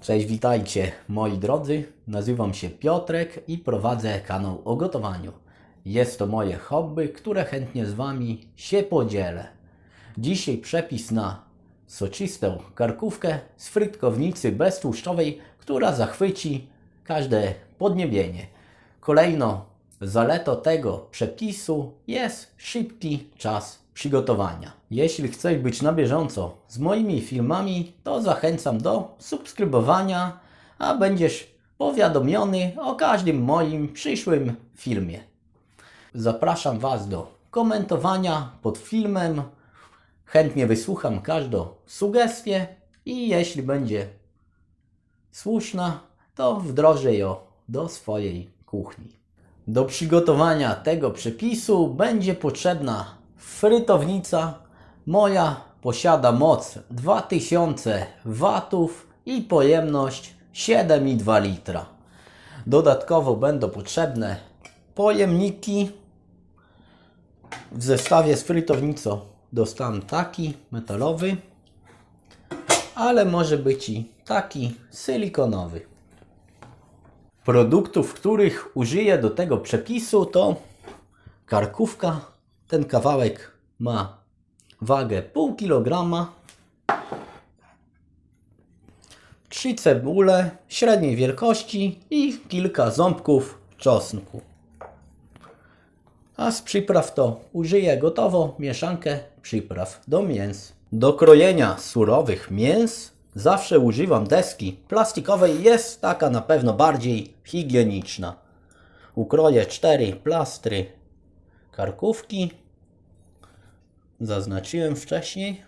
Cześć, witajcie moi drodzy. Nazywam się Piotrek i prowadzę kanał o gotowaniu. Jest to moje hobby, które chętnie z Wami się podzielę. Dzisiaj przepis na soczystą karkówkę z frytkownicy beztłuszczowej, która zachwyci każde podniebienie. Kolejno zaletą tego przepisu jest szybki czas przygotowania. Jeśli chcesz być na bieżąco z moimi filmami, to zachęcam do subskrybowania, a będziesz powiadomiony o każdym moim przyszłym filmie. Zapraszam Was do komentowania pod filmem. Chętnie wysłucham każdą sugestię i jeśli będzie słuszna, to wdrożę ją do swojej kuchni. Do przygotowania tego przepisu będzie potrzebna frytownica. Moja posiada moc 2000 watów i pojemność 7,2 litra. Dodatkowo będą potrzebne pojemniki. W zestawie z frytownicą dostałem taki metalowy, ale może być i taki silikonowy. Produktów, których użyję do tego przepisu to karkówka. Ten kawałek ma wagę pół kilograma. Trzy cebule średniej wielkości i kilka ząbków czosnku. A z przypraw to użyję gotową mieszankę przypraw do mięs. Do krojenia surowych mięs zawsze używam deski plastikowej. Jest taka na pewno bardziej higieniczna. Ukroję cztery plastry karkówki. Zaznaczyłem wcześniej.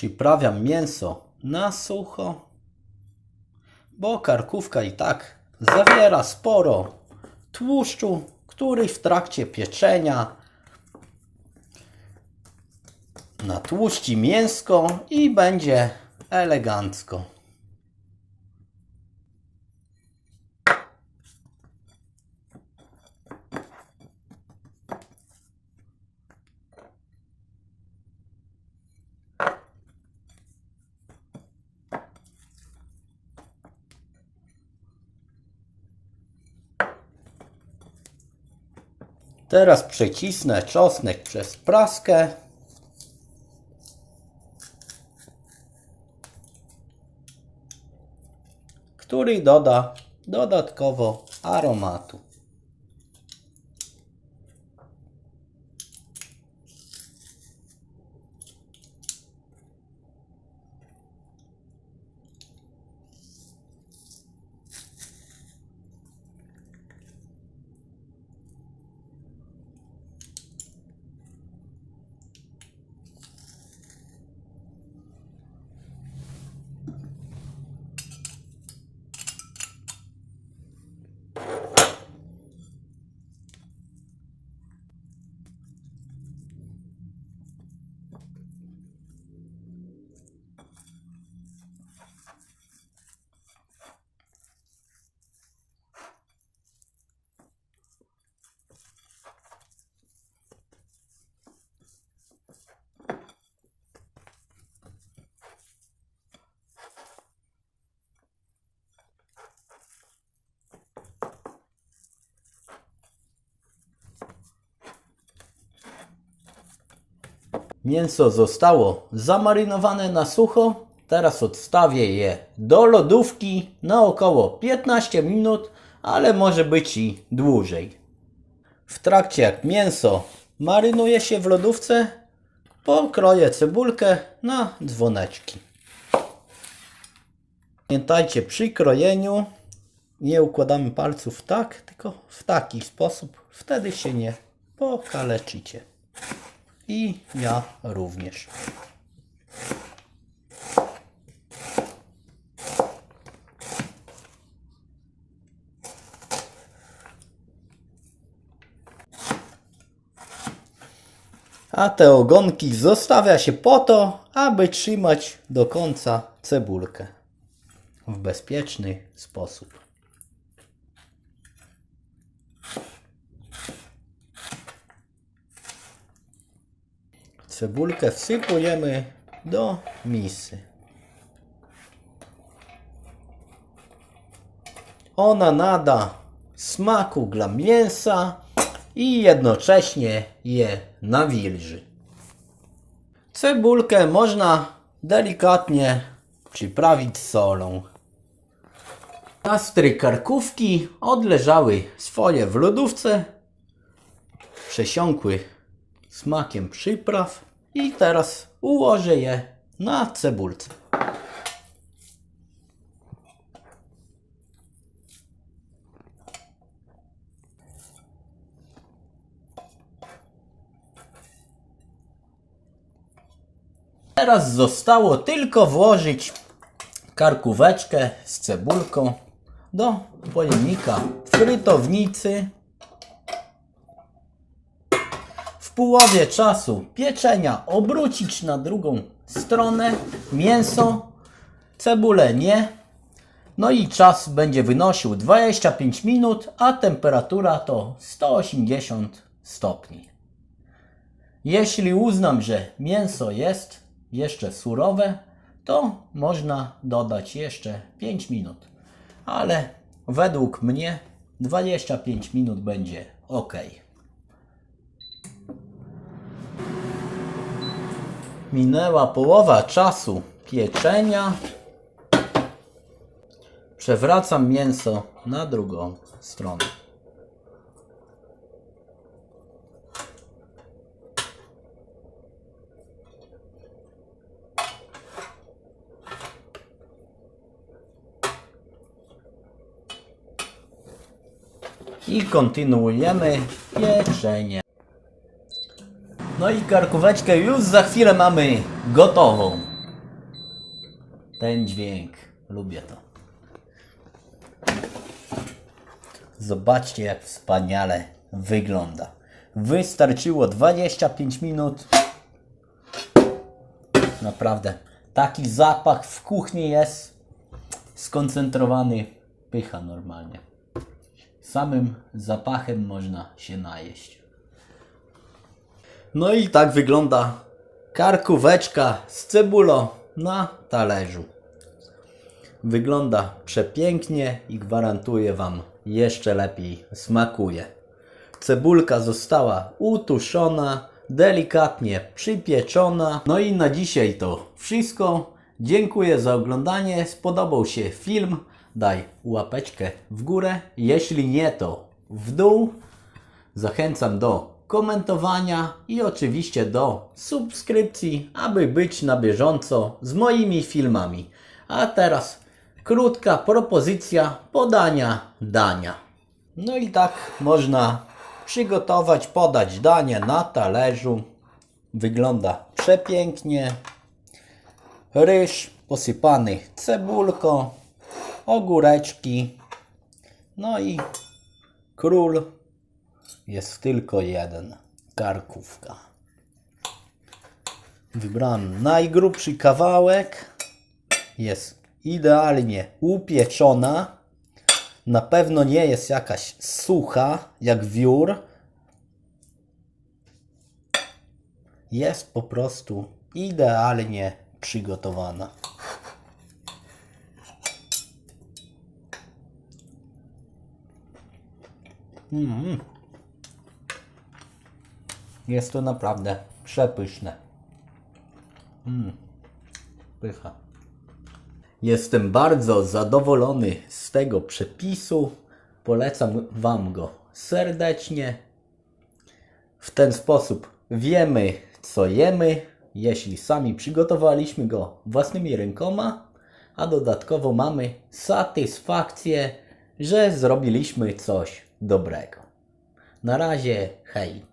Przyprawiam mięso na sucho, bo karkówka i tak zawiera sporo tłuszczu, który w trakcie pieczenia natłuści mięsko i będzie elegancko. Teraz przecisnę czosnek przez praskę. Który doda dodatkowo aromatu. Mięso zostało zamarynowane na sucho. Teraz odstawię je do lodówki na około 15 minut, ale może być i dłużej. W trakcie jak mięso marynuje się w lodówce, pokroję cebulkę na dzwoneczki. Pamiętajcie, przy krojeniu nie układamy palców tak, tylko w taki sposób. Wtedy się nie pokaleczycie. I ja również. A te ogonki zostawia się po to, aby trzymać do końca cebulkę w bezpieczny sposób. Cebulkę wsypujemy do misy. Ona nada smaku dla mięsa i jednocześnie je nawilży. Cebulkę można delikatnie przyprawić solą. Nastry karkówki odleżały swoje w lodówce, przesiąkły smakiem przypraw i teraz ułożę je na cebulce. Teraz zostało tylko włożyć karkóweczkę z cebulką do pojemnika frytownicy. W połowie czasu pieczenia obrócić na drugą stronę mięso, cebulę nie. No i czas będzie wynosił 25 minut, a temperatura to 180 stopni. Jeśli uznam, że mięso jest jeszcze surowe, to można dodać jeszcze 5 minut. Ale według mnie 25 minut będzie ok. Minęła połowa czasu pieczenia. Przewracam mięso na drugą stronę. I kontynuujemy pieczenie. No i karkóweczkę już za chwilę mamy gotową. Ten dźwięk, lubię to. Zobaczcie jak wspaniale wygląda. Wystarczyło 25 minut. Naprawdę, taki zapach w kuchni jest skoncentrowany. Pycha normalnie. Samym zapachem można się najeść. No i tak wygląda karkóweczka z cebulą na talerzu. Wygląda przepięknie i gwarantuję Wam jeszcze lepiej smakuje. Cebulka została utuszona, delikatnie przypieczona. No i na dzisiaj to wszystko. Dziękuję za oglądanie. Spodobał się film? Daj łapeczkę w górę. Jeśli nie, to w dół. Zachęcam do komentowania i oczywiście do subskrypcji, aby być na bieżąco z moimi filmami. A teraz krótka propozycja podania dania. No i tak można przygotować, podać danie na talerzu. Wygląda przepięknie. Ryż posypany cebulką, ogóreczki. No i król jest tylko jeden. Karkówka. Wybrałem najgrubszy kawałek. Jest idealnie upieczona. Na pewno nie jest jakaś sucha, jak wiór. Jest po prostu idealnie przygotowana. Mm. Jest to naprawdę przepyszne. Mm. Pycha. Jestem bardzo zadowolony z tego przepisu. Polecam Wam go serdecznie. W ten sposób wiemy, co jemy, jeśli sami przygotowaliśmy go własnymi rękoma, a dodatkowo mamy satysfakcję, że zrobiliśmy coś dobrego. Na razie, hej!